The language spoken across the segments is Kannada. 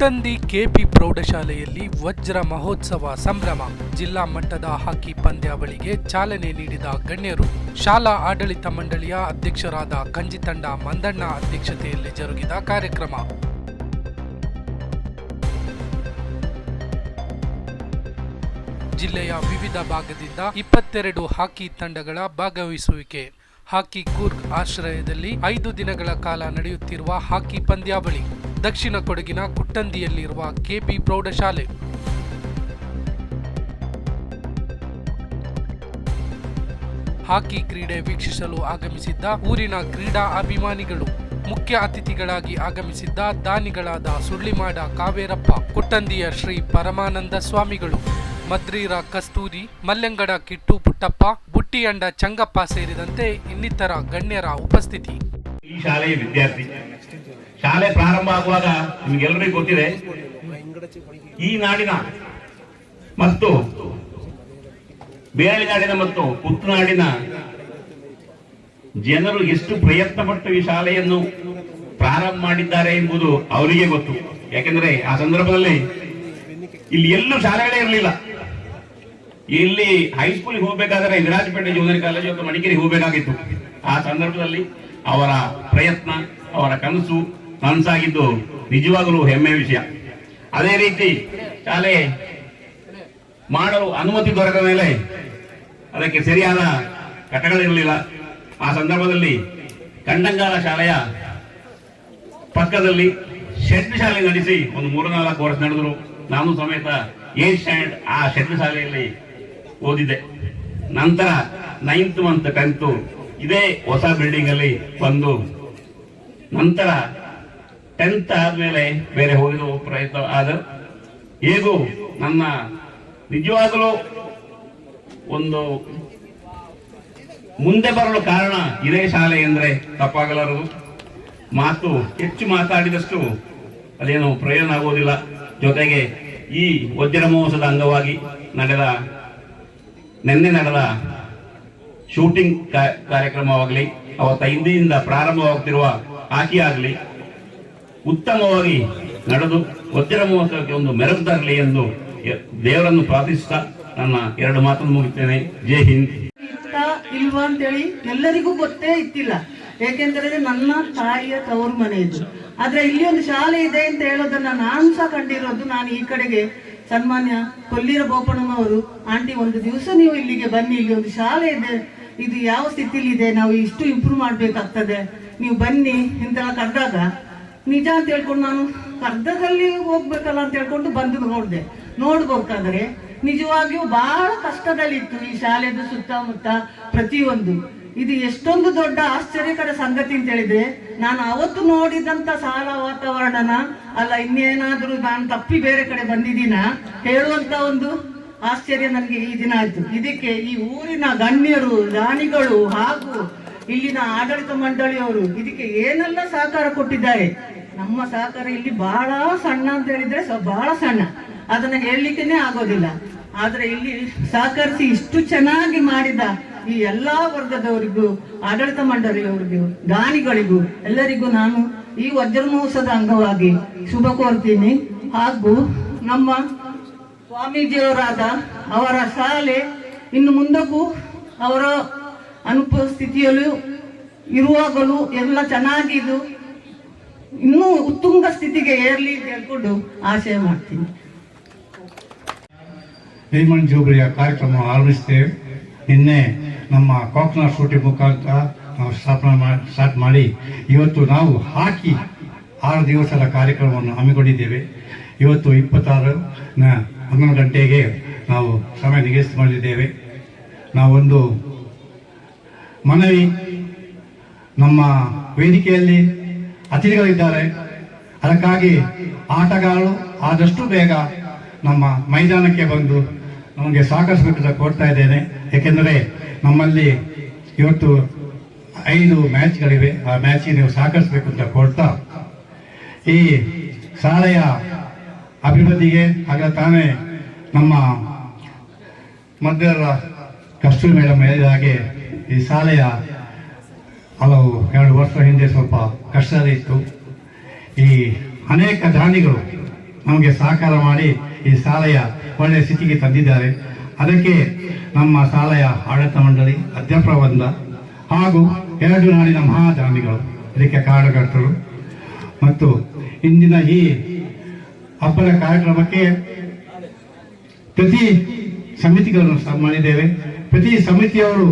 ಕುಟ್ಟಂದಿ ಕೆಪಿ ಪ್ರೌಢಶಾಲೆಯಲ್ಲಿ ವಜ್ರ ಮಹೋತ್ಸವ ಸಂಭ್ರಮ. ಜಿಲ್ಲಾ ಮಟ್ಟದ ಹಾಕಿ ಪಂದ್ಯಾವಳಿಗೆ ಚಾಲನೆ ನೀಡಿದ ಗಣ್ಯರು, ಶಾಲಾ ಆಡಳಿತ ಮಂಡಳಿಯ ಅಧ್ಯಕ್ಷರಾದ ಕಂಜಿತಂಡ ಮಂದಣ್ಣ ಅಧ್ಯಕ್ಷತೆಯಲ್ಲಿ ಜರುಗಿದ ಕಾರ್ಯಕ್ರಮ. ಜಿಲ್ಲೆಯ ವಿವಿಧ ಭಾಗದಿಂದ ಇಪ್ಪತ್ತೆರಡು ಹಾಕಿ ತಂಡಗಳ ಭಾಗವಹಿಸುವಿಕೆ. ಹಾಕಿ ಕೂರ್ಗ್ ಆಶ್ರಯದಲ್ಲಿ ಐದು ದಿನಗಳ ಕಾಲ ನಡೆಯುತ್ತಿರುವ ಹಾಕಿ ಪಂದ್ಯಾವಳಿ ದಕ್ಷಿಣ ಕೊಡಗಿನ ಕುಟ್ಟಂದಿಯಲ್ಲಿರುವ ಕೆಪಿ ಪ್ರೌಢಶಾಲೆ. ಹಾಕಿ ಕ್ರೀಡೆ ವೀಕ್ಷಿಸಲು ಆಗಮಿಸಿದ್ದ ಊರಿನ ಕ್ರೀಡಾ ಅಭಿಮಾನಿಗಳು, ಮುಖ್ಯ ಅತಿಥಿಗಳಾಗಿ ಆಗಮಿಸಿದ್ದ ದಾನಿಗಳಾದ ಸುಳ್ಳಿಮಾಡ ಕಾವೇರಪ್ಪ, ಕುಟ್ಟಂದಿಯ ಶ್ರೀ ಪರಮಾನಂದ ಸ್ವಾಮಿಗಳು, ಮದ್ರೀರ ಕಸ್ತೂರಿ, ಮಲ್ಲೆಂಗಡ ಕಿಟ್ಟು ಪುಟ್ಟಪ್ಪ ಬುಟ್ಟಿಯಂಡ ಚಂಗಪ್ಪ ಸೇರಿದಂತೆ ಇನ್ನಿತರ ಗಣ್ಯರ ಉಪಸ್ಥಿತಿ. ಈ ಶಾಲೆಯ ವಿದ್ಯಾರ್ಥಿ, ಶಾಲೆ ಪ್ರಾರಂಭ ಆಗುವಾಗ ನಿಮ್ಗೆಲ್ಲರಿಗೂ ಗೊತ್ತಿದೆ, ಈ ನಾಡಿನ ಮತ್ತು ಬೇರೆ ನಾಡಿನ ಮತ್ತು ಪುತ್ತನಾಡಿನ ಜನರು ಎಷ್ಟು ಪ್ರಯತ್ನ ಪಟ್ಟು ಈ ಶಾಲೆಯನ್ನು ಪ್ರಾರಂಭ ಮಾಡಿದ್ದಾರೆ ಎಂಬುದು ಅವರಿಗೆ ಗೊತ್ತು. ಯಾಕೆಂದ್ರೆ ಆ ಸಂದರ್ಭದಲ್ಲಿ ಇಲ್ಲಿ ಎಲ್ಲೂ ಶಾಲೆಗಳೇ ಇರಲಿಲ್ಲ. ಇಲ್ಲಿ ಹೈಸ್ಕೂಲ್ಗೆ ಹೋಗ್ಬೇಕಾದ್ರೆ ವಿರಾಜಪೇಟೆ ಜೂನಿಯರ್ ಕಾಲೇಜು ಅಥವಾ ಮಡಿಕೇರಿಗೆ ಹೋಗ್ಬೇಕಾಗಿತ್ತು. ಆ ಸಂದರ್ಭದಲ್ಲಿ ಅವರ ಪ್ರಯತ್ನ, ಅವರ ಕನಸು ನನಸಾಗಿದ್ದು ನಿಜವಾಗಲೂ ಹೆಮ್ಮೆಯ ವಿಷಯ. ಅದೇ ರೀತಿ ಶಾಲೆ ಮಾಡಲು ಅನುಮತಿ ದೊರೆತ ಮೇಲೆ ಅದಕ್ಕೆ ಸರಿಯಾದ ಕಟ್ಟಡಗಳಿರಲಿಲ್ಲ ಆ ಸಂದರ್ಭದಲ್ಲಿ ಕಂಡಂಗಾಲ ಶಾಲೆಯ ಪಕ್ಕದಲ್ಲಿ ಶೆಡ್ ಶಾಲೆ ನಡೆಸಿ ಒಂದು ಮೂರು ನಾಲ್ಕು ವರ್ಷ ನಡೆದರು. ನಾನು ಸಮೇತ ಏನ್ ಸ್ಟ್ಯಾಂಡ್ ಆ ಶೆಡ್ ಶಾಲೆಯಲ್ಲಿ ಓದಿದೆ. ನಂತರ ನೈನ್ತ್ ಮಂತ್ ಟೆಂತ್ ಇದೇ ಹೊಸ ಬಿಲ್ಡಿಂಗ್ ಅಲ್ಲಿ ಬಂದು ನಂತರ ಟೆಂತ್ ಆದ್ಮೇಲೆ ಬೇರೆ ಹೋಗಿದ ಪ್ರಯತ್ನ ಆದ. ಹೇಗೂ ನನ್ನ ನಿಜವಾಗಲೂ ಒಂದು ಮುಂದೆ ಬರಲು ಕಾರಣ ಇದೇ ಶಾಲೆ ಎಂದ್ರೆ ತಪ್ಪಾಗಲಾರದು. ಮಾತು ಹೆಚ್ಚು ಮಾತಾಡಿದಷ್ಟು ಅದೇನು ಪ್ರಯೋಜನ ಆಗೋದಿಲ್ಲ. ಜೊತೆಗೆ ಈ ವಜ್ರ ಮಹೋತ್ಸವದ ಅಂಗವಾಗಿ ನಡೆದ ನಿನ್ನೆ ನಡೆದ ಶೂಟಿಂಗ್ ಕಾರ್ಯಕ್ರಮವಾಗಲಿ ಅವತ್ತ ಹಿಂದಿನಿಂದ ಪ್ರಾರಂಭವಾಗುತ್ತಿರುವ ಹಾಕಿ ಆಗಲಿ ಉತ್ತಮವಾಗಿ ನಡೆದು, ವಜ್ರ ಮಹೋತ್ಸವಕ್ಕೆ ಒಂದು ಮೆರಗು ತರಲಿ ಎಂದು ದೇವರನ್ನು ಪ್ರಾರ್ಥಿಸುತ್ತಾ ನನ್ನ ಎರಡು ಮಾತನ್ನು ಮುಗಿತೇನೆ ಜೈ ಹಿಂದ್. ಇಲ್ವಾ ಅಂತೇಳಿ ಎಲ್ಲರಿಗೂ ಗೊತ್ತೇ ಇತ್ತಿಲ್ಲ. ಏಕೆಂದರೆ ನನ್ನ ತಾಯಿಯ ತವರು ಮನೆ ಇದು ಆದ್ರೆ ಇಲ್ಲಿ ಒಂದು ಶಾಲೆ ಇದೆ ಅಂತ ಹೇಳೋದನ್ನ ನಾನು ಸಹ ಕಂಡಿರೋದು ನಾನು ಈ ಕಡೆಗೆ. ಸನ್ಮಾನ್ಯ ಕೊಲ್ಲಿರ ಬೋಪಣ್ಣನವರು ಆಂಟಿ, ಒಂದು ದಿವಸ ನೀವು ಇಲ್ಲಿಗೆ ಬನ್ನಿ, ಇಲ್ಲಿ ಒಂದು ಶಾಲೆ ಇದೆ. ಇದು ಯಾವ ಸ್ಥಿತಿಲಿ ಇದೆ ನಾವು ಇಷ್ಟು ಇಂಪ್ರೂವ್ ಮಾಡಬೇಕಾಗ್ತದೆ. ನೀವು ಬನ್ನಿ, ಇಂತೆಲ್ಲ ಕರೆದಾಗ ನಿಜ ಅಂತ ಹೇಳ್ಕೊಂಡು ನಾನು ಕರ್ದದಲ್ಲಿ ಹೋಗ್ಬೇಕಲ್ಲ ಅಂತ ಹೇಳ್ಕೊಂಡು ಬಂದು ನೋಡಿದೆ. ನೋಡ್ಬೇಕಾದ್ರೆ ನಿಜವಾಗಿಯೂ ಬಹಳ ಕಷ್ಟದಲ್ಲಿತ್ತು ಈ ಶಾಲೆದು ಸುತ್ತಮುತ್ತ ಪ್ರತಿಯೊಂದು. ಇದು ಎಷ್ಟೊಂದು ದೊಡ್ಡ ಆಶ್ಚರ್ಯಕರ ಸಂಗತಿ ಅಂತ ಹೇಳಿದ್ರೆ, ನಾನು ಅವತ್ತು ನೋಡಿದಂತ ಸಾಲ ವಾತಾವರಣನ, ಅಲ್ಲ ಇನ್ನೇನಾದ್ರೂ ನಾನು ತಪ್ಪಿ ಬೇರೆ ಕಡೆ ಬಂದಿದ್ದೀನ? ಹೇಳುವಂತ ಒಂದು ಆಶ್ಚರ್ಯ ನನಗೆ ಈ ದಿನ ಆಯ್ತು. ಇದಕ್ಕೆ ಈ ಊರಿನ ಗಣ್ಯರು, ರಾಣಿಗಳು ಹಾಗೂ ಇಲ್ಲಿನ ಆಡಳಿತ ಮಂಡಳಿಯವರು ಇದಕ್ಕೆ ಏನೆಲ್ಲ ಸಹಕಾರ ಕೊಟ್ಟಿದ್ದಾರೆ? ನಮ್ಮ ಸಹಕಾರ ಇಲ್ಲಿ ಬಹಳ ಸಣ್ಣ ಅಂತ ಹೇಳಿದ್ರೆ ಬಹಳ ಸಣ್ಣ. ಅದನ್ನ ಹೇಳಲಿಕ್ಕೆ ಆಗೋದಿಲ್ಲ. ಆದ್ರೆ ಇಲ್ಲಿ ಸಹಕರಿಸಿ ಇಷ್ಟು ಚೆನ್ನಾಗಿ ಮಾಡಿದ ಈ ಎಲ್ಲಾ ವರ್ಗದವರಿಗೂ, ಆಡಳಿತ ಮಂಡಳಿಯವರಿಗೂ, ದಾನಿಗಳಿಗೂ, ಎಲ್ಲರಿಗೂ ನಾನು ಈ ವಜ್ರ ಅಂಗವಾಗಿ ಶುಭ ಕೋರ್ತೀನಿ. ಹಾಗೂ ನಮ್ಮ ಸ್ವಾಮೀಜಿಯವರಾದ ಅವರ ಶಾಲೆ ಇನ್ನು ಮುಂದಕ್ಕೂ ಅವರ ಅನುಪಸ್ಥಿತಿಯಲ್ಲೂ ಇರುವಾಗಲೂ ಎಲ್ಲ ಚೆನ್ನಾಗಿದ್ದು, ಇನ್ನೂ ಉತ್ತುಂಗ ಸ್ಥಿತಿಗೆ ಏರ್ಲಿ ಹೇಳ್ಕೊಂಡು ಆಶಯ ಮಾಡ್ತೀನಿ. ಜೂಬ್ಲಿಯ ಕಾರ್ಯಕ್ರಮ ಆರಂಭಿಸ್ತೇವೆ ನಿನ್ನೆ ನಮ್ಮ ಕಾಕ್ನ ಶೂಟಿಂಗ್ ಮುಖಾಂತರ ನಾವು ಸ್ಥಾಪನೆ ಮಾಡಿ ಸ್ಟಾರ್ಟ್ ಮಾಡಿ ಇವತ್ತು ನಾವು ಹಾಕಿ ಆರು ದಿವಸದ ಕಾರ್ಯಕ್ರಮವನ್ನು ಹಮ್ಮಿಕೊಂಡಿದ್ದೇವೆ. ಇವತ್ತು ಇಪ್ಪತ್ತಾರು ಹನ್ನೊಂದು ಗಂಟೆಗೆ ನಾವು ಸಮಯ ನಿಗದಿತ ಮಾಡಿದ್ದೇವೆ. ನಾವೊಂದು ಮನವಿ ನಮ್ಮ ವೇದಿಕೆಯಲ್ಲಿ ಅತಿಥಿಗಳಿದ್ದಾರೆ. ಅದಕ್ಕಾಗಿ ಆಟಗಾರರು ಆದಷ್ಟು ಬೇಗ ನಮ್ಮ ಮೈದಾನಕ್ಕೆ ಬಂದು ನಮಗೆ ಸಾಕಷ್ಟು ಕೊಡ್ತಾ ಇದ್ದೇನೆ. ಏಕೆಂದರೆ ನಮ್ಮಲ್ಲಿ ಇವತ್ತು ಐದು ಮ್ಯಾಚ್ಗಳಿವೆ. ಆ ಮ್ಯಾಚಿಗೆ ನೀವು ಸಹಕರಿಸಬೇಕು ಅಂತ ಕೊಡ್ತಾ. ಈ ಶಾಲೆಯ ಅಭಿವೃದ್ಧಿಗೆ ಆಗ ತಾನೇ ನಮ್ಮ ಮಧ್ಯರ ಕಸ್ತೂರಿ ಮೇಡಮ್ ಹೇಳಿದ ಹಾಗೆ ಈ ಶಾಲೆಯ ಹಲವು ಎರಡು ವರ್ಷ ಹಿಂದೆ ಸ್ವಲ್ಪ ಕಷ್ಟದ ಇತ್ತು. ಈ ಅನೇಕ ದಾನಿಗಳು ನಮಗೆ ಸಹಕಾರ ಮಾಡಿ ಈ ಶಾಲೆಯ ಒಳ್ಳೆಯ ಸ್ಥಿತಿಗೆ ತಂದಿದ್ದಾರೆ. ಅದಕ್ಕೆ ನಮ್ಮ ಶಾಲೆಯ ಆಡಳಿತ ಮಂಡಳಿ ಅಧ್ಯಾಪಕ ವೃಂದ ಹಾಗೂ ಎರಡು ನಾಡಿನ ಮಹಾದಾನಿಗಳು ಇದಕ್ಕೆ ಕಾರಣಕರ್ತರು. ಮತ್ತು ಇಂದಿನ ಈ ಹಬ್ಬದ ಕಾರ್ಯಕ್ರಮಕ್ಕೆ ಪ್ರತಿ ಸಮಿತಿಗಳನ್ನು ಮಾಡಿದ್ದೇವೆ. ಪ್ರತಿ ಸಮಿತಿಯವರು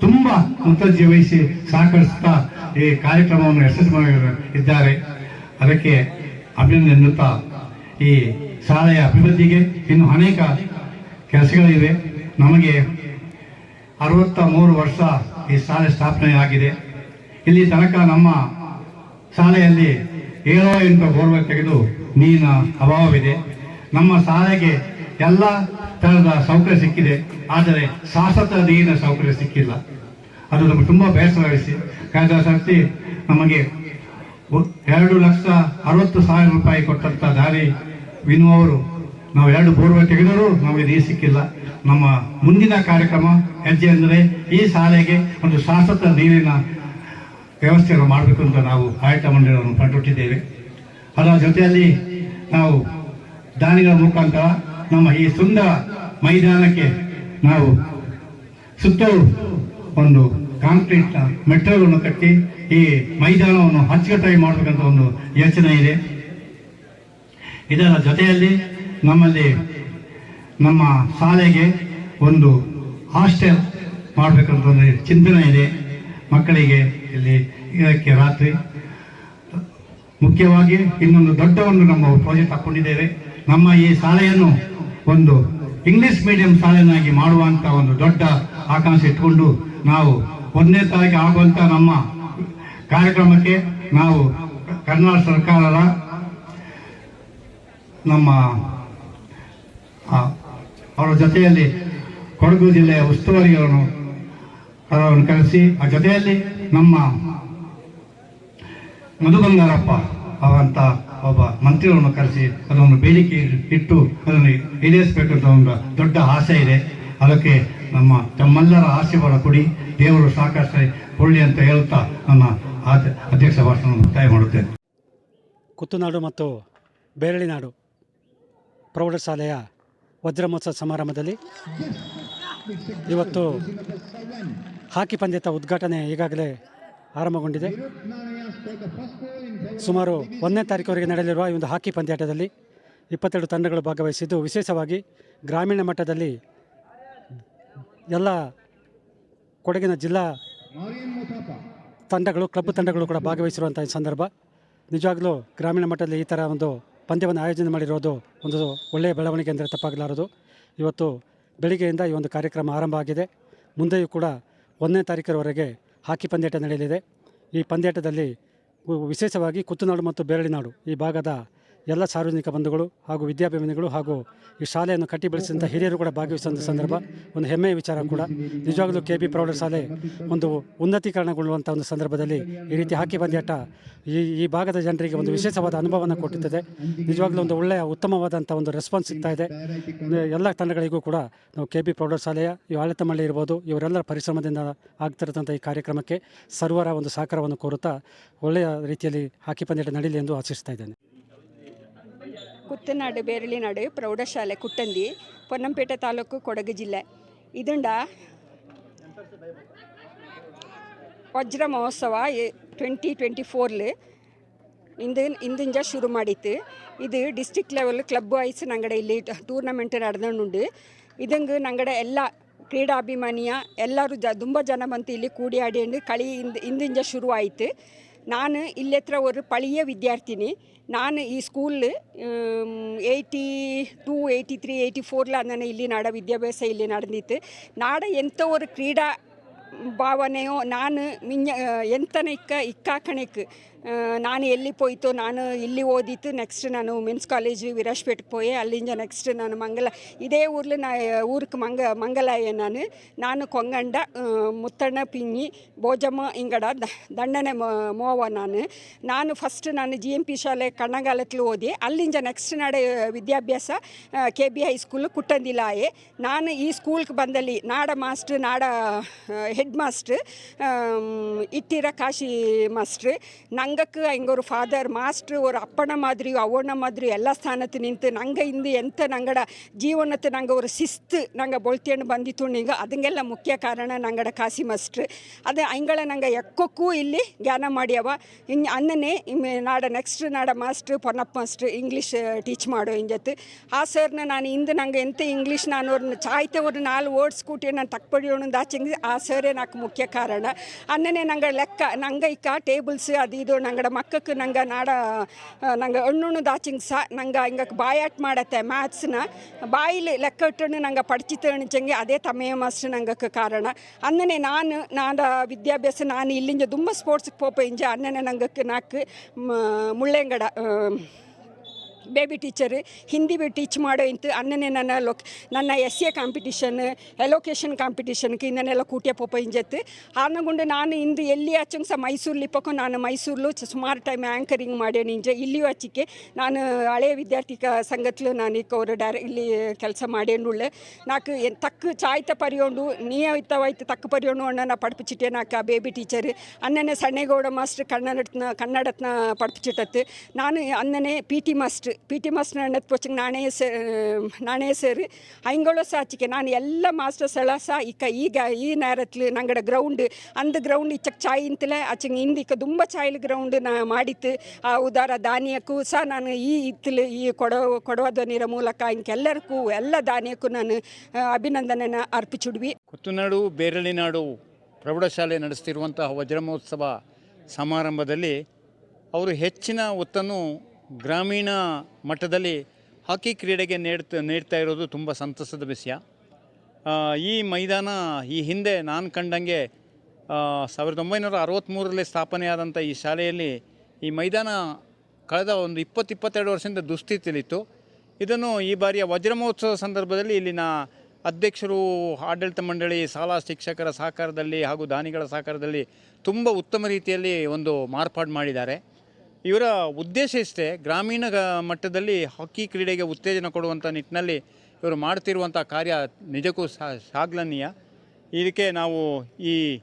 ತುಂಬ ಮುತುವರ್ಜಿ ವಹಿಸಿ ಸಹಕರಿಸುತ್ತಾ ಈ ಕಾರ್ಯಕ್ರಮವನ್ನು ಯಶಸ್ವಿ ಇದ್ದಾರೆ. ಅದಕ್ಕೆ ಅಭಿನಂದನೆ ಈ ಶಾಲೆಯ ಅಭಿವೃದ್ಧಿಗೆ ಇನ್ನು ಅನೇಕ ಕೆಲಸಗಳಿವೆ. ನಮಗೆ ಅರವತ್ತ ಮೂರು ವರ್ಷ ಈ ಶಾಲೆ ಸ್ಥಾಪನೆ ಆಗಿದೆ ಇಲ್ಲಿ ತನಕ ನಮ್ಮ ಶಾಲೆಯಲ್ಲಿ ಏಳೋ ಎಂಟು ಬೋರ್ವೆಲ್ ತೆಗೆದು ನೀರಿನ ಅಭಾವವಿದೆ. ನಮ್ಮ ಶಾಲೆಗೆ ಎಲ್ಲ ಥರದ ಸೌಕರ್ಯ ಸಿಕ್ಕಿದೆ. ಆದರೆ ಶಾಶ್ವತ ನೀರಿನ ಸೌಕರ್ಯ ಸಿಕ್ಕಿಲ್ಲ. ಅದು ನಮಗೆ ತುಂಬ ಬೇಸರವಿಸಿ ಕಳೆದ ಸರ್ತಿ ನಮಗೆ ಎರಡು ಲಕ್ಷ ಅರವತ್ತು ಸಾವಿರ ರೂಪಾಯಿ ಕೊಟ್ಟಂಥ ದಾರಿ ವಿನು ಅವರು, ನಾವು ಎರಡು ಬೋರ್ವೆಲ್ ತೆಗೆದರೂ ನಮಗೆ ನೀರು ಸಿಕ್ಕಿಲ್ಲ ನಮ್ಮ ಮುಂದಿನ ಕಾರ್ಯಕ್ರಮ ಹೆಜ್ಜೆ ಅಂದರೆ ಈ ಶಾಲೆಗೆ ಒಂದು ಶಾಶ್ವತ ನೀರಿನ ವ್ಯವಸ್ಥೆಯನ್ನು ಮಾಡಬೇಕು ಅಂತ ನಾವು ಆಡಳಿತ ಮಂಡಳಿಯನ್ನು ಪಟ್ಟುಟ್ಟಿದ್ದೇವೆ ಅದರ ಜೊತೆಯಲ್ಲಿ ನಾವು ದಾನಿಗಳ ಮುಖಾಂತರ ನಮ್ಮ ಈ ಸುಂದರ ಮೈದಾನಕ್ಕೆ ನಾವು ಸುತ್ತಲೂ ಒಂದು ಕಾಂಕ್ರೀಟ್ನ ಮೆಟ್ರೋಗಳನ್ನು ಕಟ್ಟಿ ಈ ಮೈದಾನವನ್ನು ಅಚ್ಚುಕಟ್ಟಾಗಿ ಮಾಡಬೇಕಂತ ಒಂದು ಯೋಚನೆ ಇದೆ. ಇದರ ಜೊತೆಯಲ್ಲಿ ನಮ್ಮಲ್ಲಿ ನಮ್ಮ ಶಾಲೆಗೆ ಒಂದು ಹಾಸ್ಟೆಲ್ ಮಾಡಬೇಕಂತ ಚಿಂತನೆ ಇದೆ. ಮಕ್ಕಳಿಗೆ ಇಲ್ಲಿ ಇದಕ್ಕೆ ರಾತ್ರಿ ಮುಖ್ಯವಾಗಿ ಇನ್ನೊಂದು ದೊಡ್ಡ ಒಂದು ನಮ್ಮ ಪ್ರಾಜೆಕ್ಟ್ ಹಾಕ್ಕೊಂಡಿದ್ದೇವೆ ನಮ್ಮ ಈ ಶಾಲೆಯನ್ನು ಒಂದು ಇಂಗ್ಲಿಷ್ ಮೀಡಿಯಂ ಶಾಲೆಯನ್ನಾಗಿ ಮಾಡುವಂಥ ಒಂದು ದೊಡ್ಡ ಆಕಾಂಕ್ಷೆ ಇಟ್ಕೊಂಡು ನಾವು ಒಂದನೇ ತಾರೀಕು ಆಗುವಂಥ ನಮ್ಮ ಕಾರ್ಯಕ್ರಮಕ್ಕೆ ನಾವು ಕರ್ನಾಟಕ ಸರ್ಕಾರದ ನಮ್ಮ ಅವರ ಜೊತೆಯಲ್ಲಿ ಕೊಡಗು ಜಿಲ್ಲೆಯ ಉಸ್ತುವಾರಿಗಳನ್ನು ಅವರನ್ನು ಕರೆಸಿ, ಆ ಜೊತೆಯಲ್ಲಿ ನಮ್ಮ ಮಧು ಬಂಗಾರಪ್ಪ ಅವಂತ ಒಬ್ಬ ಮಂತ್ರಿಗಳನ್ನು ಕರೆಸಿ ಅದನ್ನು ಬೇಡಿಕೆ ಇಟ್ಟು ಅದನ್ನು ಈಡೇರಿಸಬೇಕಂತ ಒಂದು ದೊಡ್ಡ ಆಸೆ ಇದೆ. ಅದಕ್ಕೆ ನಮ್ಮ ತಮ್ಮೆಲ್ಲರ ಆಶೀರ್ವಾದ ಕೊಡಿ, ದೇವರು ಸಾಕಷ್ಟು ಕೊಡಲಿ ಅಂತ ಹೇಳ್ತಾ ನನ್ನ ಅಧ್ಯಕ್ಷ ಭಾಷಣ ಮುಕ್ತಾಯ ಮಾಡುತ್ತೇನೆ. ಕುತ್ತುನಾಡು ಮತ್ತು ಬೇರಳಿನಾಡು ಪ್ರೌಢಶಾಲೆಯ ವಜ್ರಮೋತ್ಸವ ಸಮಾರಂಭದಲ್ಲಿ ಇವತ್ತು ಹಾಕಿ ಪಂದ್ಯದ ಉದ್ಘಾಟನೆ ಈಗಾಗಲೇ ಆರಂಭಗೊಂಡಿದೆ. ಸುಮಾರು ಒಂದನೇ ತಾರೀಕುವರೆಗೆ ನಡೆಯಲಿರುವ ಈ ಒಂದು ಹಾಕಿ ಪಂದ್ಯಾಟದಲ್ಲಿ ಇಪ್ಪತ್ತೆರಡು ತಂಡಗಳು ಭಾಗವಹಿಸಿದ್ದು, ವಿಶೇಷವಾಗಿ ಗ್ರಾಮೀಣ ಮಟ್ಟದಲ್ಲಿ ಎಲ್ಲ ಕೊಡಗಿನ ಜಿಲ್ಲಾ ತಂಡಗಳು, ಕ್ಲಬ್ ತಂಡಗಳು ಕೂಡ ಭಾಗವಹಿಸಿರುವಂಥ ಈ ಸಂದರ್ಭ. ನಿಜವಾಗಲೂ ಗ್ರಾಮೀಣ ಮಟ್ಟದಲ್ಲಿ ಈ ಥರ ಒಂದು ಪಂದ್ಯವನ್ನು ಆಯೋಜನೆ ಮಾಡಿರೋದು ಒಂದು ಒಳ್ಳೆಯ ಬೆಳವಣಿಗೆ ಅಂದರೆ ತಪ್ಪಾಗಲಾರದು. ಇವತ್ತು ಬೆಳಿಗ್ಗೆಯಿಂದ ಈ ಒಂದು ಕಾರ್ಯಕ್ರಮ ಆರಂಭ ಆಗಿದೆ. ಮುಂದೆಯೂ ಕೂಡ ಒಂದನೇ ತಾರೀಕರವರೆಗೆ ಹಾಕಿ ಪಂದ್ಯಾಟ ನಡೆಯಲಿದೆ. ಈ ಪಂದ್ಯಾಟದಲ್ಲಿ ವಿಶೇಷವಾಗಿ ಕುತ್ತುನಾಡು ಮತ್ತು ಬೇರಳಿನಾಡು ಈ ಭಾಗದ ಎಲ್ಲ ಸಾರ್ವಜನಿಕ ಬಂಧುಗಳು ಹಾಗೂ ವಿದ್ಯಾಭಿಮಾನಿಗಳು ಹಾಗೂ ಈ ಶಾಲೆಯನ್ನು ಕಟ್ಟಿ ಬೆಳೆಸಿದಂಥ ಹಿರಿಯರು ಕೂಡ ಭಾಗವಹಿಸಿದಂಥ ಸಂದರ್ಭ. ಒಂದು ಹೆಮ್ಮೆಯ ವಿಚಾರ ಕೂಡ. ನಿಜವಾಗಲೂ ಕೆ ಬಿ ಪ್ರೌಢಶಾಲೆ ಒಂದು ಉನ್ನತೀಕರಣಗೊಳ್ಳುವಂಥ ಒಂದು ಸಂದರ್ಭದಲ್ಲಿ ಈ ರೀತಿ ಹಾಕಿ ಬಂದ್ಯಾಟ ಈ ಈ ಭಾಗದ ಜನರಿಗೆ ಒಂದು ವಿಶೇಷವಾದ ಅನುಭವವನ್ನು ಕೊಟ್ಟಿರ್ತದೆ. ನಿಜವಾಗಲೂ ಒಂದು ಒಳ್ಳೆಯ ಉತ್ತಮವಾದಂಥ ಒಂದು ರೆಸ್ಪಾನ್ಸ್ ಸಿಗ್ತಾ ಇದೆ. ಎಲ್ಲ ತಂಡಗಳಿಗೂ ಕೂಡ ನಾವು ಕೆ ಬಿ ಪ್ರೌಢಶಾಲೆಯ ಈ ಆಡಳಿತ ಮಂಡಳಿ ಇರ್ಬೋದು, ಇವರೆಲ್ಲರ ಪರಿಶ್ರಮದಿಂದ ಆಗ್ತಿರತಕ್ಕಂಥ ಈ ಕಾರ್ಯಕ್ರಮಕ್ಕೆ ಸರ್ವರ ಒಂದು ಸಹಕಾರವನ್ನು ಕೋರುತ್ತಾ ಒಳ್ಳೆಯ ರೀತಿಯಲ್ಲಿ ಹಾಕಿ ಪಂದ್ಯಾಟ ನಡೀಲಿ ಎಂದು ಆಶಿಸ್ತಾ ಇದ್ದೇನೆ. ಕುತ್ತನಾಡು ಬೇರಳಿನಾಡು ಪ್ರೌಢಶಾಲೆ ಕುಟ್ಟಂದಿ, ಪೊನ್ನಂಪೇಟೆ ತಾಲೂಕು ಕೊಡಗು ಜಿಲ್ಲೆ. ಇದುಂಡ ವಜ್ರ ಮಹೋತ್ಸವ ಟ್ವೆಂಟಿ ಟ್ವೆಂಟಿ ಫೋರ್ಲ್ ಇಂದು, ಇಂದಿಂಜ ಶುರು ಮಾಡಿತ್ತು. ಇದು ಡಿಸ್ಟಿಕ್ ಲೆವೆಲ್ ಕ್ಲಬ್ ವೈಸ್ ನಂಗಡೆ ಇಲ್ಲಿ ಟೂರ್ನಮೆಂಟ್ ನಡೆದುಂಡು ಇದಂಗೆ ನಂಗಡೆ ಎಲ್ಲ ಕ್ರೀಡಾಭಿಮಾನಿಯ ಎಲ್ಲರೂ ಜ, ತುಂಬ ಜನ ಬಂತು ಇಲ್ಲಿ ಕೂಡಿ ಆಡಿಯಂಡು ಕಳಿ ಇಂದ, ಇಂದಿಂಜ ಶುರು ಆಯಿತು ನಾನು ಇಲ್ಲೆತ್ರ ஒரு பழைய ವಿದ್ಯಾರ್ಥಿನಿ ನಾನು ಈ school eighty two eighty three eighty ಫೋರ್ಲ ನಾನು ಇಲ್ಲಿ ನಾಡ ವಿದ್ಯಾಭ್ಯಾಸ ಇಲ್ಲಿ ನಡೆದಿತ್ತು ನಾಡ ಎಂಥ ஒரு ಕ್ರೀಡಾ ಭಾವನೆಯೋ ನಾನು ಮಿಂಜ ಎಂತನ ಇಕ್ಕ ಇಕ್ಕಾಕಣಿಕ್ ನಾನು ಎಲ್ಲಿ ಪೋಯ್ತು, ನಾನು ಇಲ್ಲಿ ಓದಿತ್ತು ನೆಕ್ಸ್ಟ್ ನಾನು ಮೆನ್ಸ್ ಕಾಲೇಜ್ ವಿರಾಜ್ಪೇಟ್ಗೆ ಪೋಯೆ, ಅಲ್ಲಿಂದ ನೆಕ್ಸ್ಟ್ ನಾನು ಮಂಗಲ, ಇದೇ ಊರ್ಲಿ ನಾ ಊರಿಗೆ ಮಂಗ, ಮಂಗಲಾಯ ನಾನು. ನಾನು ಕೊಂಗಂಡ ಮುತ್ತಣ್ಣ ಪಿಂಗಿ ಬೋಜಮ್ಮ ಇಂಗಡ ದಂಡನೆ ಮೋವ ನಾನು. ನಾನು ಫಸ್ಟ್ ನಾನು ಜಿ ಎಂ ಪಿ ಶಾಲೆ ಕಣ್ಣಗಾಲತ್ಲಿ ಓದಿ, ಅಲ್ಲಿಂದ ನೆಕ್ಸ್ಟ್ ನಾಡೆ ವಿದ್ಯಾಭ್ಯಾಸ ಕೆ ಬಿ ಹೈಸ್ಕೂಲ್ ಕುಟ್ಟಂದಿಲಾಯೆ. ನಾನು ಈ ಸ್ಕೂಲ್ಗೆ ಬಂದಲ್ಲಿ ನಾಡ ಮಾಸ್ಟ್ರ್ ನಾಡ ಹೆಡ್ ಮಾಸ್ಟ್ರ್ ಇಟ್ಟಿರ ಕಾಶಿ ಮಾಸ್ಟ್ರ್ ನಂಗೆ ನಂಗಕ್ಕೆ ಹಿಂಗೆ ಅವರು ಫಾದರ್ ಮಾಸ್ಟ್ರು ಅವ್ರ ಅಪ್ಪನ மாதிரி ಅವನ மாதிரி ಎಲ್ಲ ಸ್ಥಾನತ್ತು ನಿಂತು ನಂಗೆ ಇಂದು ಎಂತ ನಂಗಡ ಜೀವನத்தை நாங்கள் ஒரு சிஸ்து நாங்கள் பொழ்த்தியன்னு ಬಂದಿತ್ತು நீங்க ಅದಕ್ಕೆಲ್ಲ ಮುಖ್ಯ ಕಾರಣ ನಂಗಡ ಕಾಸಿ ಮಾಸ್ಟ್ರು ಅದು ಅಂಗಳ ನಂಗೆ ಎಕ್ಕೊಕ್ಕೂ ಇಲ್ಲಿ ಜ್ಞಾನ ಮಾಡ್ಯವ ಇನ್ನು ಅನ್ನನೇ ನಾಡ ನೆಕ್ಸ್ಟ್ ನಾಡ master Ponnappa master English teach ಮಾಡೋ ಇಂಜತ್ತು ಆ ಸರ್ನ ನಾನು ಇಂದು ನಂಗೆ ಎಂತ ಇಂಗ್ಲೀಷ್ ನಾನು ಅವ್ರನ್ನ ಚಾಯ್ತೆ ಅವ್ರು ನಾಲ್ಕು ವರ್ಡ್ಸ್ ಕೂಟಿ ನಾನು ತಕ್ಕೊಡಿಯೋಣ ದಾಚಿಂಗ್ ಆ ಸರೇ నాకు ಮುಖ್ಯ ಕಾರಣ ಅನ್ನನೇ ನಂಗೆ ಲೆಕ್ಕ ನಂಗೆ ಇಕ್ಕ ಟೇಬಲ್ಸ್ ಅದು ಇದು ನಂಗಡ ಮಕ್ಕಕ್ಕೆ ನಂಗೆ ನಾಡ ನಂಗೆ ಹಣ್ಣು ದಾಚಿಂಗ್ ಸಹ ನಂಗೆ ಹಿಂಗೆ ಬಾಯಾಟ್ ಮಾಡತ್ತೆ ಮ್ಯಾಥ್ಸ್ನ. ಬಾಯಿಲಿ ಲೆಕ್ಕ ಇಟ್ಟು ನಂಗೆ ಪಡ್ಚಿತ ಅಣಿಚಂಗೆ ಅದೇ ತಮೆಯ ಮಾಸ್ಟರ್ ನಂಗೆ ಕಾರಣ. ಅನ್ನನೇ ನಾನು ನಾಡ ವಿದ್ಯಾಭ್ಯಾಸ ನಾನು ಇಲ್ಲಿಂದ ತುಂಬ ಸ್ಪೋರ್ಟ್ಸ್ಗೆ ಪೋಪ ಇಂಜ ಅನ್ನನೇ ನಂಗೆ ನಾಲ್ಕು Mullengada Baby teacher Hindi B teach ಮಾಡೋ ಇಂತ ನನ್ನ ಲೊಕ್ ನನ್ನ ಎಸ್ ಎ ಕಾಂಪಿಟಿಷನ್ ಎಲೋಕೇಶನ್ ಕಾಂಪಿಟಿಷನ್ಗೆ ಇನ್ನೆಲ್ಲ ಕೂಟ್ಯ ಪೋಪ ಇಂಜತ್ತು ಆನಗುಂಡು ನಾನು ಇಂದು ಎಲ್ಲಿ ಹಚ್ಚಂಗೆ ಸಹ ಮೈಸೂರಲ್ಲಿ ಇಪ್ಪಕ್ಕೂ ನಾನು ಮೈಸೂರಲ್ಲೂ ಸುಮಾರು ಟೈಮ್ ಆ್ಯಂಕರಿಂಗ್ ಮಾಡೇನಿ ಇಂಜ ಇಲ್ಲಿಯೂ ಹಚ್ಚಿಕೆ ನಾನು ಹಳೆಯ ವಿದ್ಯಾರ್ಥಿ ಕ ಸಂಘತ್ಲು ನಾನು ಈಗ ಅವರು ಡೈರೆ ಇಲ್ಲಿ ಕೆಲಸ ಮಾಡೇನುಳ್ಳೆ ನಾಲ್ಕು ತಕ್ಕ ಚಾಯ್ತ ಪರಿಯೋಂಡು ನಿಯಮಿತವಾಯ್ತು ತಕ್ಕ ಪರಿಯೋಂಡು ಅಣ್ಣನ ಪಡ್ಪಿಚಿಟ್ಟೆ ನಾಕ ಬೇಬಿ ಟೀಚರ್ ಅನ್ನನೇ ಸಣ್ಣೇಗೌಡ ಮಾಸ್ಟರ್ ಕನ್ನಡತ್ನ ಕನ್ನಡತ್ನ ಪಡ್ಪಿಚಿಟ್ಟತ್ತು ನಾನು ಅನ್ನನೇ P T master P T master ಅಣ್ಣದ ಪೋಚಿಂಗ್ ಸೇ ನಾಣೇ ಸೇರಿ ಹೀಂಗೋಳು ಸಾಚಿಕೆ. ನಾನು ಎಲ್ಲ ಮಾಸ್ಟರ್ಸ್ ಎಲ್ಲ ಸಹ ಇಕ್ಕ ಈಗ ಈ ನೇರತ್ಲು ನಂಗಡ ಗ್ರೌಂಡ್ ಅಂದ ಗ್ರೌಂಡ್ ಇಚ್ಚಕ್ ಚಾಯ್ ಇಂತಲೇ ಆಚಂಗೆ ಈಗ ತುಂಬ ಚಾಯ್ಲ್ ಗ್ರೌಂಡ್ ನಾ ಮಾಡಿತ್ತು. ಆ ಉದಾರ ದಾನಿಯಕ್ಕೂ ಸಹ ನಾನು ಈ ಇತ್ತಲು ಈ ಕೊಡೋ, ಕೊಡವ ಧ್ವನಿರ ಮೂಲಕ ಇಂಕೆಲ್ಲರಿಗೂ ಎಲ್ಲ ಧಾನ್ಯಕ್ಕೂ ನಾನು ಅಭಿನಂದನೆನ ಅರ್ಪಿಸುಡ್ವಿ ಕುತ್ತನಾಡು ಬೇರಳಿನಾಡು ಪ್ರೌಢಶಾಲೆ ನಡೆಸ್ತಿರುವಂತಹ ವಜ್ರ ಮಹೋತ್ಸವ ಸಮಾರಂಭದಲ್ಲಿ ಅವರು ಹೆಚ್ಚಿನ ಒತ್ತನ್ನು ಗ್ರಾಮೀಣ ಮಟ್ಟದಲ್ಲಿ ಹಾಕಿ ಕ್ರೀಡೆಗೆ ನೀಡ್ತಾ ನೀಡ್ತಾ ಇರೋದು ತುಂಬ ಸಂತಸದ ವಿಷಯ. ಈ ಮೈದಾನ ಈ ಹಿಂದೆ ನಾನು ಕಂಡಂಗೆ ಸಾವಿರದ ಒಂಬೈನೂರ ಅರವತ್ತ್ಮೂರರಲ್ಲಿ ಸ್ಥಾಪನೆಯಾದಂಥ ಈ ಶಾಲೆಯಲ್ಲಿ ಈ ಮೈದಾನ ಕಳೆದ ಒಂದು ಇಪ್ಪತ್ತು ಇಪ್ಪತ್ತೆರಡು ವರ್ಷದಿಂದ ದುಸ್ಥಿತಿಯಲ್ಲಿತ್ತು. ಇದನ್ನು ಈ ಬಾರಿಯ ವಜ್ರ ಮಹೋತ್ಸವ ಸಂದರ್ಭದಲ್ಲಿ ಇಲ್ಲಿನ ಅಧ್ಯಕ್ಷರು, ಆಡಳಿತ ಮಂಡಳಿ, ಶಾಲಾ ಶಿಕ್ಷಕರ ಸಹಕಾರದಲ್ಲಿ ಹಾಗೂ ದಾನಿಗಳ ಸಹಕಾರದಲ್ಲಿ ತುಂಬ ಉತ್ತಮ ರೀತಿಯಲ್ಲಿ ಒಂದು ಮಾರ್ಪಾಡು ಮಾಡಿದ್ದಾರೆ. ಇವರ ಉದ್ದೇಶ ಇಷ್ಟೇ, ಗ್ರಾಮೀಣ ಮಟ್ಟದಲ್ಲಿ ಹಾಕಿ ಕ್ರೀಡೆಗೆ ಉತ್ತೇಜನ ಕೊಡುವಂಥ ನಿಟ್ಟಿನಲ್ಲಿ ಇವರು ಮಾಡ್ತಿರುವಂಥ ಕಾರ್ಯ ನಿಜಕ್ಕೂ ಶ್ಲಾಘನೀಯ ಇದಕ್ಕೆ ನಾವು ಈ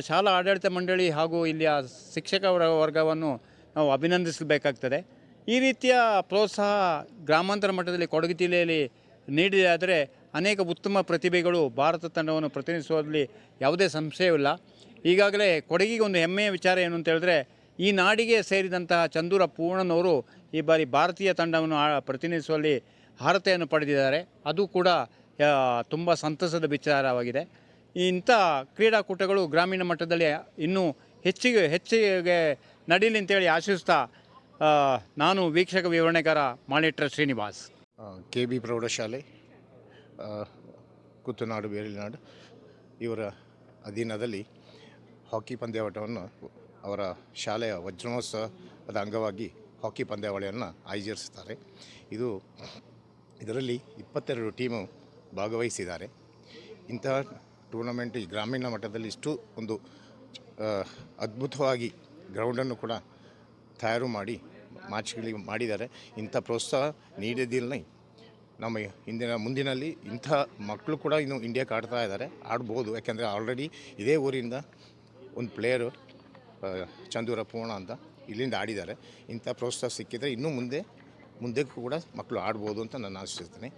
ಶಾಲಾ ಆಡಳಿತ ಮಂಡಳಿ ಹಾಗೂ ಇಲ್ಲಿಯ ಶಿಕ್ಷಕ ವರ್- ವರ್ಗವನ್ನು ನಾವು ಅಭಿನಂದಿಸಬೇಕಾಗ್ತದೆ. ಈ ರೀತಿಯ ಪ್ರೋತ್ಸಾಹ ಗ್ರಾಮಾಂತರ ಮಟ್ಟದಲ್ಲಿ ಕೊಡಗು ಜಿಲ್ಲೆಯಲ್ಲಿ ನೀಡಿದಾದರೆ ಅನೇಕ ಉತ್ತಮ ಪ್ರತಿಭೆಗಳು ಭಾರತ ತಂಡವನ್ನು ಪ್ರತಿನಿಧಿಸುವಲ್ಲಿ ಯಾವುದೇ ಸಂಶಯವಿಲ್ಲ. ಈಗಾಗಲೇ ಕೊಡಗಿಗೆ ಒಂದು ಹೆಮ್ಮೆಯ ವಿಚಾರ ಏನು ಅಂತ ಹೇಳಿದ್ರೆ ಈ ನಾಡಿಗೆ ಸೇರಿದಂತಹ ಚಂದೂರ ಪೂರ್ಣನವರು ಈ ಬಾರಿ ಭಾರತೀಯ ತಂಡವನ್ನು ಪ್ರತಿನಿಧಿಸುವಲ್ಲಿ ಅರ್ಹತೆಯನ್ನು ಪಡೆದಿದ್ದಾರೆ. ಅದು ಕೂಡ ತುಂಬ ಸಂತಸದ ವಿಚಾರವಾಗಿದೆ. ಇಂಥ ಕ್ರೀಡಾಕೂಟಗಳು ಗ್ರಾಮೀಣ ಮಟ್ಟದಲ್ಲಿ ಇನ್ನೂ ಹೆಚ್ಚಿಗೆ ಹೆಚ್ಚಿಗೆ ನಡೀಲಿ ಅಂತೇಳಿ ಆಶಿಸ್ತಾ ನಾನು ವೀಕ್ಷಕ ವಿವರಣೆಗಾರ ಮಾನಿಟರ್ ಶ್ರೀನಿವಾಸ್. ಕೆ ಬಿ ಪ್ರೌಢಶಾಲೆ ಕುತ್ತನಾಡು ಬೇರಿನಾಡು ಇವರ ಅಧೀನದಲ್ಲಿ ಹಾಕಿ ಪಂದ್ಯಾವಟವನ್ನು ಅವರ ಶಾಲೆಯ ವಜ್ರೋತ್ಸವದ ಅಂಗವಾಗಿ ಹಾಕಿ ಪಂದ್ಯಾವಳಿಯನ್ನು ಆಯೋಜಿಸುತ್ತಾರೆ ಇದು ಇದರಲ್ಲಿ ಇಪ್ಪತ್ತೆರಡು ಟೀಮು ಭಾಗವಹಿಸಿದ್ದಾರೆ. ಇಂತಹ ಟೂರ್ನಮೆಂಟ್ ಈ ಗ್ರಾಮೀಣ ಮಟ್ಟದಲ್ಲಿ ಇಷ್ಟು ಒಂದು ಅದ್ಭುತವಾಗಿ ಗ್ರೌಂಡನ್ನು ಕೂಡ ತಯಾರು ಮಾಡಿ ಮ್ಯಾಚ್ಗಳಿಗೆ ಮಾಡಿದ್ದಾರೆ. ಇಂಥ ಪ್ರೋತ್ಸಾಹ ನೀಡಿದ್ದಿಲ್ಲ. ನಮ್ಮ ಹಿಂದಿನ, ಮುಂದಿನಲ್ಲಿ ಇಂಥ ಮಕ್ಕಳು ಕೂಡ ಇನ್ನು ಇಂಡಿಯಾಕ್ಕೆ ಆಡ್ತಾ ಇದ್ದಾರೆ. ಆಡ್ಬೋದು. ಯಾಕೆಂದರೆ ಆಲ್ರೆಡಿ ಇದೇ ಊರಿಂದ ಒಂದು ಪ್ಲೇಯರು ಚಂದೂರ ಪೂರ್ಣ ಅಂತ ಇಲ್ಲಿಂದ ಆಡಿದ್ದಾರೆ. ಇಂಥ ಪ್ರೋತ್ಸಾಹ ಸಿಕ್ಕಿದರೆ ಇನ್ನೂ ಮುಂದೆ ಮುಂದಕ್ಕೂ ಕೂಡ ಮಕ್ಕಳು ಆಡ್ಬೋದು ಅಂತ ನಾನು ಆಶಿಸ್ತೇನೆ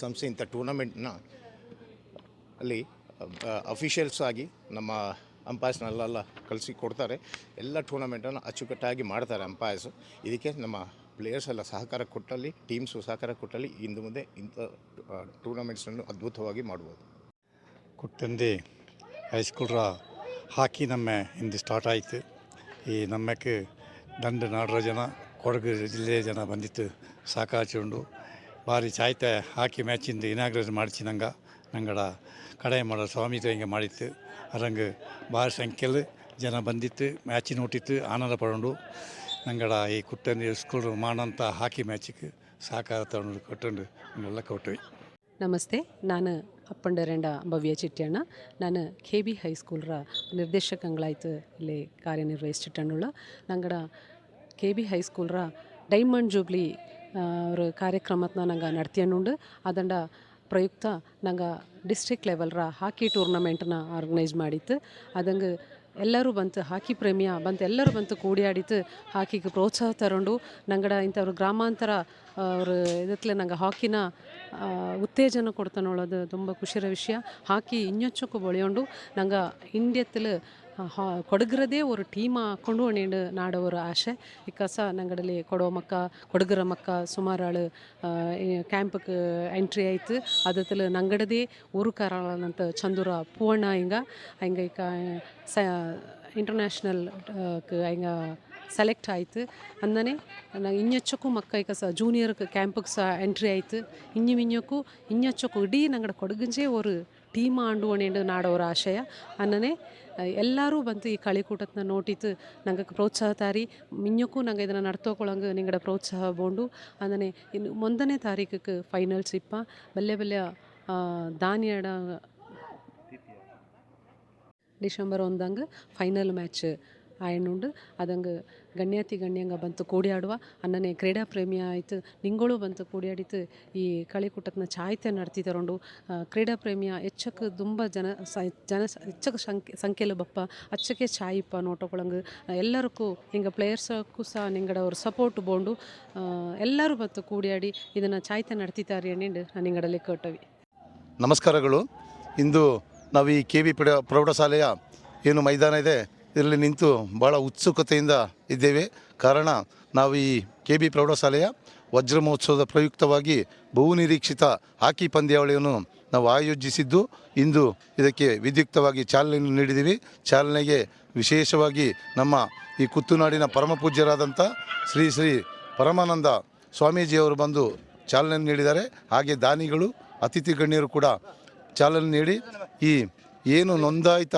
ಸಂಸ್ಥೆ ಇಂಥ ಟೂರ್ನಮೆಂಟ್ನ ಅಲ್ಲಿ ಅಫಿಷಿಯಲ್ಸ್ ಆಗಿ ನಮ್ಮ ಅಂಪೈರ್ಸ್ನೆಲ್ಲ ಕಳಿಸಿ ಕೊಡ್ತಾರೆ. ಎಲ್ಲ ಟೂರ್ನಮೆಂಟನ್ನು ಅಚ್ಚುಕಟ್ಟಾಗಿ ಮಾಡ್ತಾರೆ ಅಂಪೈರ್ಸ್ ಇದಕ್ಕೆ ನಮ್ಮ ಪ್ಲೇಯರ್ಸ್ ಎಲ್ಲ ಸಹಕಾರ ಕೊಟ್ಟಲ್ಲಿ ಟೀಮ್ಸು ಸಹಕಾರ ಕೊಟ್ಟಲ್ಲಿ ಇಂದು ಮುಂದೆ ಇಂಥ ಟೂರ್ನಮೆಂಟ್ಸನ್ನು ಅದ್ಭುತವಾಗಿ ಮಾಡ್ಬೋದು. ಕುಟ್ಟಂದಿ ಹೈಸ್ಕೂಲ್ರ ಹಾಕಿ ನಮ್ಮ ಹಿಂದೆ ಸ್ಟಾರ್ಟ್ ಆಯಿತು. ಈ ನಮ್ಮಕ್ಕೆ ದಂಡ ನಾಡರ ಜನ, ಕೊಡಗು ಜಿಲ್ಲೆಯ ಜನ ಬಂದಿತ್ತು ಸಾಕಾಚಿಕೊಂಡು ಭಾರಿ ಚಾಯ್ತ ಹಾಕಿ ಮ್ಯಾಚಿಂದ ಇನಾಗ್ರೇಟ್ ಮಾಡಿಸಿನಂಗ ನಂಗಡ ಕಡೆ ಮಾಡೋ ಸ್ವಾಮಿ ಹಿಂಗೆ ಮಾಡಿತ್ತು. ಅರಂಗೆ ಭಾರಿ ಸಂಖ್ಯೆಯಲ್ಲಿ ಜನ ಬಂದಿತ್ತು ಮ್ಯಾಚಿನ ನೋಟಿತ್ತು, ಆನಂದ ಪಡೋಂಡು ನಂಗಡ ಈ ಕುಟ್ಟನ್ನು ಸ್ಕೂಲ್ ಮಾಡೋಂಥ ಹಾಕಿ ಮ್ಯಾಚಿಗೆ ಸಹಕಾರ ತಗೊಂಡು ಕೊಟ್ಟು ಎಲ್ಲ ಕೊಟ್ವಿ ನಮಸ್ತೆ, ನಾನು ಅಪ್ಪಂಡರೆಂಡ ಭವ್ಯ ಚಿಟ್ಯಣ್ಣ ನಾನು ಕೆ ಬಿ ಹೈಸ್ಕೂಲ್ರ ನಿರ್ದೇಶಕಂಗಳಾಯ್ತು. ಇಲ್ಲಿ ಕಾರ್ಯನಿರ್ವಹಿಸಿಟ್ಟಣ್ಣುಳ್ಳ ನಂಗಡ ಕೆ ಬಿ ಹೈಸ್ಕೂಲ್ರ ಡೈಮಂಡ್ ಜೂಬ್ಲಿ ಅವರು ಕಾರ್ಯಕ್ರಮತ್ನ ನಂಗೆ ನಡ್ತಿಯಣ್ಣುಂಡು. ಅದಂಡ ಪ್ರಯುಕ್ತ ನಂಗೆ ಡಿಸ್ಟ್ರಿಕ್ಟ್ ಲೆವೆಲ್ರ ಹಾಕಿ ಟೂರ್ನಮೆಂಟ್ನ ಆರ್ಗನೈಸ್ ಮಾಡಿತ್ತು. ಅದಂಗೆ ಎಲ್ಲರೂ ಬಂತು, ಹಾಕಿ ಪ್ರೇಮಿಯ ಬಂತು, ಎಲ್ಲರೂ ಬಂತು ಕೂಡಿ ಆಡಿತು, ಹಾಕಿಗೆ ಪ್ರೋತ್ಸಾಹ ತಗೊಂಡು ನಂಗಡ ಇಂಥವ್ರು ಗ್ರಾಮಾಂತರ ಅವರು ಇದಕ್ಕೆ ನಂಗೆ ಹಾಕಿನ ಉತ್ತೇಜನ ಕೊಡ್ತಾನೋಳೋದು ತುಂಬ ಖುಷಿಯ ವಿಷಯ. ಹಾಕಿ ಇನ್ನೊಚ್ಚಕ್ಕೂ ಬೆಳೆಯೋಂಡು ನಂಗೆ ಇಂಡಿಯತ್ತಲ್ಲಿ ಕೊಡಗರದೇ ಒಂದು ಟೀಮ್ ಹಾಕ್ಕೊಂಡು ನೇಡು ನಾಡೋರ ಆಶೆ ಬಿಕಾಸ್ ನಂಗಡಲಿ ಕೊಡೋ ಮಕ್ಕ ಕೊಡಗರ ಮಕ್ಕ ಸುಮಾರಾಳು ಕ್ಯಾಂಪ್ಗೆ ಎಂಟ್ರಿ ಆಯ್ತು ಅದತ್ತಲು ನಂಗಡದೇ ಊರು ಕಾರಣಂತ ಚಂದೂರ ಪೂವಣ್ಣ ಹಿಂಗ ಹಂಗೆ ಈಗ ಸ ಇಂಟರ್ನ್ಯಾಷನಲ್ ಹಿಂಗೆ ಸೆಲೆಕ್ಟ್ ಆಯಿತು ಅಂದನೇ ನಂಗೆ ಇನ್ನೆಚ್ಚಕ್ಕೂ ಮಕ್ಕಳಿಗೆ ಸಹ ಜೂನಿಯರ್ ಕ್ಯಾಂಪಿಗೆ ಸಹ ಎಂಟ್ರಿ ಆಯಿತು ಇಂಜು ಮಿಂಜಕ್ಕೂ ಇನ್ನೆಚ್ಚಕ್ಕೂ ಇಡೀ ನಂಗಡ ಕೊಡಗಂಜೆ ಅವರು ಟೀಮ್ ಆಂಡು ಅಣೆಂಡು ನಾಡೋರ ಆಶಯ ಅನ್ನನೇ ಎಲ್ಲರೂ ಬಂದು ಈ ಕಳಿಕೂಟದನ್ನ ನೋಟಿತ್ತು ನಂಗೆ ಪ್ರೋತ್ಸಾಹ ತಾರಿ. ಮಿನ್ಯಕ್ಕೂ ನಂಗೆ ಇದನ್ನು ನಡ್ತೋಕೊಳಂಗೆ ನಿಂಗಡ ಪ್ರೋತ್ಸಾಹ ಬೋಂಡು ಅಂದನೆ ಇನ್ನು ಒಂದನೇ ತಾರೀಕಿಗೆ ಫೈನಲ್ಸ್ ಇಪ್ಪ ಬಲ್ಲೆ ಬಲ್ಲೆ ದಾನಿಯಡ ಡಿಸೆಂಬರ್ ಒಂದಂಗೆ ಫೈನಲ್ ಮ್ಯಾಚ್ ಆಯಣ್ಣುಂಡು ಅದಂಗೆ ಗಣ್ಯಾತಿ ಗಣ್ಯಂಗ ಬಂತು ಕೂಡಿಯಾಡುವ. ಅನ್ನನೆ ಕ್ರೀಡಾ ಪ್ರೇಮಿ ಆಯಿತು. ನಿಂಗಳು ಬಂತು ಕೂಡಿಯಾಡಿತು. ಈ ಕಳಿಕೂಟತ್ನ ಚಾಯ್ತೆ ನಡ್ತಿದ್ದರೊಂಡು ಕ್ರೀಡಾ ಪ್ರೇಮಿಯ ಹೆಚ್ಚಕ್ಕೆ ತುಂಬ ಜನ ಸ, ಜನ ಹೆಚ್ಚಕ್ಕೆ ಸಂಖ್ಯೆ, ಸಂಖ್ಯೆಲು ಬಪ್ಪ. ಅಚ್ಚಕ್ಕೆ ಚಾಯಿಪ್ಪ ನೋಟಕೊಳಂಗೆ. ಎಲ್ಲರಿಗೂ ಹಿಂಗೆ ಪ್ಲೇಯರ್ಸಕ್ಕೂ ಸಹ ನಿಂಗಡ ಅವ್ರ ಸಪೋರ್ಟ್ ಬೋಂಡು. ಎಲ್ಲರೂ ಬಂತು ಕೂಡಿಯಾಡಿ. ಇದನ್ನು ಚಾಯ್ತೆ ನಡ್ತಿದ್ದಾರೆ ಎಣ್ಣಿಂಡು ನಾನು ನಿಂಗಡಲ್ಲಿ ಕಟ್ಟವಿ ನಮಸ್ಕಾರಗಳು. ಇಂದು ನಾವು ಈ ಕೆ ವಿ ಪ್ರೌಢ ಪ್ರೌಢಶಾಲೆಯ ಏನು ಮೈದಾನ ಇದೆ. ಇದರಲ್ಲಿ ನಿಂತು ಭಾಳ ಉತ್ಸುಕತೆಯಿಂದ ಇದ್ದೇವೆ. ಕಾರಣ ನಾವು ಈ ಕೆ ಬಿ ಪ್ರೌಢಶಾಲೆಯ ವಜ್ರ ಮಹೋತ್ಸವದ ಪ್ರಯುಕ್ತವಾಗಿ ಬಹುನಿರೀಕ್ಷಿತ ಹಾಕಿ ಪಂದ್ಯಾವಳಿಯನ್ನು ನಾವು ಆಯೋಜಿಸಿದ್ದು, ಇಂದು ಇದಕ್ಕೆ ವಿದ್ಯುಕ್ತವಾಗಿ ಚಾಲನೆ ನೀಡಿದ್ದೀವಿ. ಚಾಲನೆಗೆ ವಿಶೇಷವಾಗಿ ನಮ್ಮ ಈ ಕುತ್ತುನಾಡಿನ ಪರಮ ಪೂಜ್ಯರಾದಂಥ ಶ್ರೀ ಶ್ರೀ ಪರಮಾನಂದ ಸ್ವಾಮೀಜಿಯವರು ಬಂದು ಚಾಲನೆ ನೀಡಿದ್ದಾರೆ. ಹಾಗೆ ದಾನಿಗಳು ಅತಿಥಿ ಗಣ್ಯರು ಕೂಡ ಚಾಲನೆ ನೀಡಿ ಈ ಏನು ನೋಂದಾಯಿತ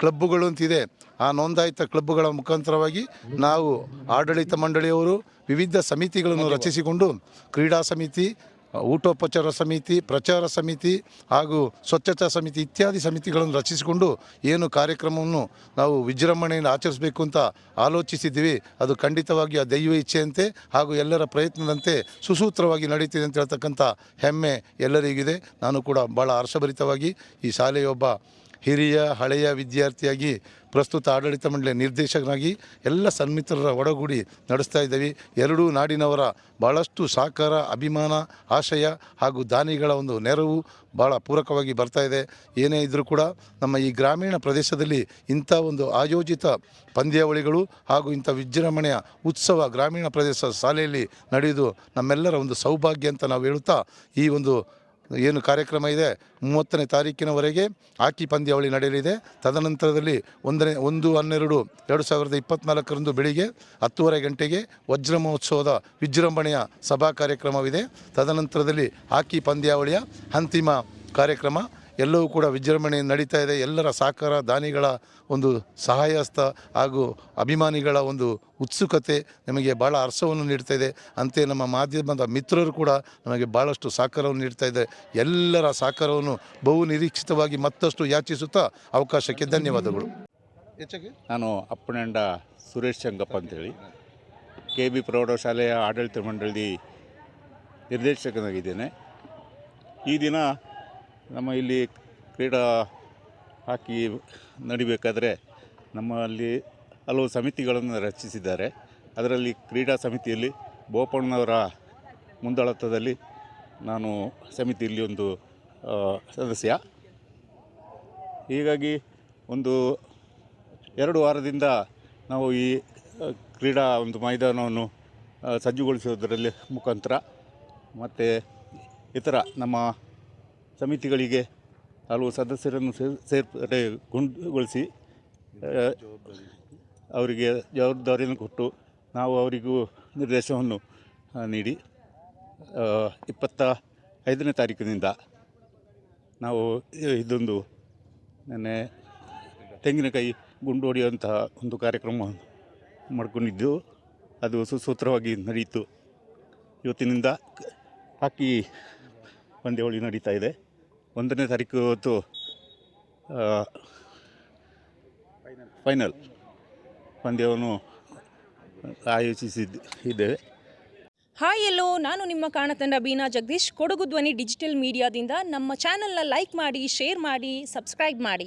ಕ್ಲಬ್ಬುಗಳು ಅಂತಿದೆ, ಆ ನೋಂದಾಯಿತ ಕ್ಲಬ್ಗಳ ಮುಖಾಂತರವಾಗಿ ನಾವು ಆಡಳಿತ ಮಂಡಳಿಯವರು ವಿವಿಧ ಸಮಿತಿಗಳನ್ನು ರಚಿಸಿಕೊಂಡು ಕ್ರೀಡಾ ಸಮಿತಿ ಊಟೋಪಚಾರ ಸಮಿತಿ, ಪ್ರಚಾರ ಸಮಿತಿ ಹಾಗೂ ಸ್ವಚ್ಛತಾ ಸಮಿತಿ ಇತ್ಯಾದಿ ಸಮಿತಿಗಳನ್ನು ರಚಿಸಿಕೊಂಡು ಏನು ಕಾರ್ಯಕ್ರಮವನ್ನು ನಾವು ವಿಜೃಂಭಣೆಯಿಂದ ಆಚರಿಸಬೇಕು ಅಂತ ಆಲೋಚಿಸಿದ್ದೀವಿ. ಅದು ಖಂಡಿತವಾಗಿ ಆ ದೈವ ಇಚ್ಛೆಯಂತೆ ಹಾಗೂ ಎಲ್ಲರ ಪ್ರಯತ್ನದಂತೆ ಸುಸೂತ್ರವಾಗಿ ನಡೀತಿದೆ ಅಂತ ಹೇಳ್ತಕ್ಕಂಥ ಹೆಮ್ಮೆ ಎಲ್ಲರಿಗಿದೆ. ನಾನು ಕೂಡ ಭಾಳ ಹರ್ಷಭರಿತವಾಗಿ ಈ ಶಾಲೆಯೊಬ್ಬ ಹಿರಿಯ, ಹಳೆಯ ವಿದ್ಯಾರ್ಥಿಯಾಗಿ ಪ್ರಸ್ತುತ ಆಡಳಿತ ಮಂಡಳಿಯ ನಿರ್ದೇಶಕನಾಗಿ ಎಲ್ಲ ಸನ್ಮಿತ್ರರ ಒಡಗೂಡಿ ನಡೆಸ್ತಾ ಇದ್ದೀವಿ. ಎರಡೂ ನಾಡಿನವರ ಭಾಳಷ್ಟು ಸಹಕಾರ ಅಭಿಮಾನ, ಆಶಯ ಹಾಗೂ ದಾನಿಗಳ ಒಂದು ನೆರವು ಭಾಳ ಪೂರಕವಾಗಿ ಬರ್ತಾ ಇದೆ. ಏನೇ ಇದ್ದರೂ ಕೂಡ ನಮ್ಮ ಈ ಗ್ರಾಮೀಣ ಪ್ರದೇಶದಲ್ಲಿ ಇಂಥ ಒಂದು ಆಯೋಜಿತ ಪಂದ್ಯಾವಳಿಗಳು ಹಾಗೂ ಇಂಥ ವಿಜೃಂಭಣೆಯ ಉತ್ಸವ ಗ್ರಾಮೀಣ ಪ್ರದೇಶ ಶಾಲೆಯಲ್ಲಿ ನಡೆಯುವುದು ನಮ್ಮೆಲ್ಲರ ಒಂದು ಸೌಭಾಗ್ಯ ಅಂತ ನಾವು ಹೇಳುತ್ತಾ ಈ ಒಂದು ಏನು ಕಾರ್ಯಕ್ರಮ ಇದೆ? ಮೂವತ್ತನೇ ತಾರೀಕಿನವರೆಗೆ ಹಾಕಿ ಪಂದ್ಯಾವಳಿ ನಡೆಯಲಿದೆ. ತದನಂತರದಲ್ಲಿ ಒಂದನೇ, ಒಂದು, ಹನ್ನೆರಡು, ಎರಡು ಸಾವಿರದ ಇಪ್ಪತ್ತ್ನಾಲ್ಕರಂದು ಬೆಳಿಗ್ಗೆ ಹತ್ತುವರೆ ಗಂಟೆಗೆ ವಜ್ರ ಮಹೋತ್ಸವದ ವಿಜೃಂಭಣೆಯ ಸಭಾ ಕಾರ್ಯಕ್ರಮವಿದೆ. ತದನಂತರದಲ್ಲಿ ಹಾಕಿ ಪಂದ್ಯಾವಳಿಯ ಅಂತಿಮ ಕಾರ್ಯಕ್ರಮ ಎಲ್ಲವೂ ಕೂಡ ವಿಜೃಂಭಣೆ ನಡೀತಾ ಇದೆ. ಎಲ್ಲರ ಸಹಕಾರ, ದಾನಿಗಳ ಒಂದು ಸಹಾಯಸ್ಥ ಹಾಗೂ ಅಭಿಮಾನಿಗಳ ಒಂದು ಉತ್ಸುಕತೆ ನಮಗೆ ಭಾಳ ಅರ್ಸವನ್ನು ನೀಡ್ತಾ ಇದೆ. ಅಂತೆ ನಮ್ಮ ಮಾಧ್ಯಮದ ಮಿತ್ರರು ಕೂಡ ನಮಗೆ ಭಾಳಷ್ಟು ಸಹಕಾರವನ್ನು ನೀಡ್ತಾ ಇದೆ ಎಲ್ಲರ ಸಹಕಾರವನ್ನು ಬಹು ನಿರೀಕ್ಷಿತವಾಗಿ ಮತ್ತಷ್ಟು ಯಾಚಿಸುತ್ತಾ ಅವಕಾಶಕ್ಕೆ ಧನ್ಯವಾದಗಳು. ನಾನು ಅಪ್ಪನಂಡ ಸುರೇಶ್ ಚಂಗಪ್ಪ ಅಂತೇಳಿ. ಕೆ ಬಿ ಪ್ರೌಢಶಾಲೆಯ ಆಡಳಿತ ಮಂಡಳಿ ನಿರ್ದೇಶಕನಾಗಿದ್ದೇನೆ. ಈ ದಿನ ನಮ್ಮ ಇಲ್ಲಿ ಕ್ರೀಡಾ ಹಾಕಿ ನಡಿಬೇಕಾದರೆ ನಮ್ಮಲ್ಲಿ ಹಲವು ಸಮಿತಿಗಳನ್ನು ರಚಿಸಿದ್ದಾರೆ. ಅದರಲ್ಲಿ ಕ್ರೀಡಾ ಸಮಿತಿಯಲ್ಲಿ ಬೋಪಣ್ಣವರ ಮುಂದಾಳತ್ವದಲ್ಲಿ ನಾನು ಸಮಿತಿಯಲ್ಲಿ ಒಂದು ಸದಸ್ಯ. ಹೀಗಾಗಿ ಒಂದು ಎರಡು ವಾರದಿಂದ ನಾವು ಈ ಕ್ರೀಡಾ ಒಂದು ಮೈದಾನವನ್ನು ಸಜ್ಜುಗೊಳಿಸುವುದರಲ್ಲಿ ಮುಖಾಂತರ ಮತ್ತು ಇತರ ನಮ್ಮ ಸಮಿತಿಗಳಿಗೆ ಹಲವು ಸದಸ್ಯರನ್ನು ಸೇರ್ ಸೇರ್ಪಡೆಗೊಂಡುಗೊಳಿಸಿ ಅವರಿಗೆ ಜವಾಬ್ದಾರಿಯನ್ನು ಕೊಟ್ಟು ನಾವು ಅವರಿಗೂ ನಿರ್ದೇಶನವನ್ನು ನೀಡಿ ಇಪ್ಪತ್ತ ಐದನೇ ತಾರೀಕಿನಿಂದ ನಾವು ಇದೊಂದು ನೆನ್ನೆ ತೆಂಗಿನಕಾಯಿ ಗುಂಡು ಹೊಡೆಯುವಂತಹ ಒಂದು ಕಾರ್ಯಕ್ರಮ ಮಾಡಿಕೊಂಡಿದ್ದು, ಅದು ಸುಸೂತ್ರವಾಗಿ ನಡೆಯಿತು. ಇವತ್ತಿನಿಂದ ಹಾಕಿ ಪಂದ್ಯಾವಳಿ ನಡೀತಾ ಇದೆ. ಒಂದನೇ ತಾರೀಕು ಹೊತ್ತು ಫೈನಲ್ ಪಂದ್ಯವನ್ನು ಆಯೋಜಿಸಿದ್ದು ಇದ್ದೇವೆ. ಹಾಯ್ ಎಲ್ಲೋ, ನಾನು ನಿಮ್ಮ ಕಾಣತಂಡ ಬೀನಾ ಜಗದೀಶ್. ಕೊಡಗು ಧ್ವನಿ ಡಿಜಿಟಲ್ ಮೀಡಿಯಾದಿಂದ ನಮ್ಮ ಚಾನಲ್ನ ಲೈಕ್ ಮಾಡಿ ಶೇರ್ ಮಾಡಿ ಸಬ್ಸ್ಕ್ರೈಬ್ ಮಾಡಿ.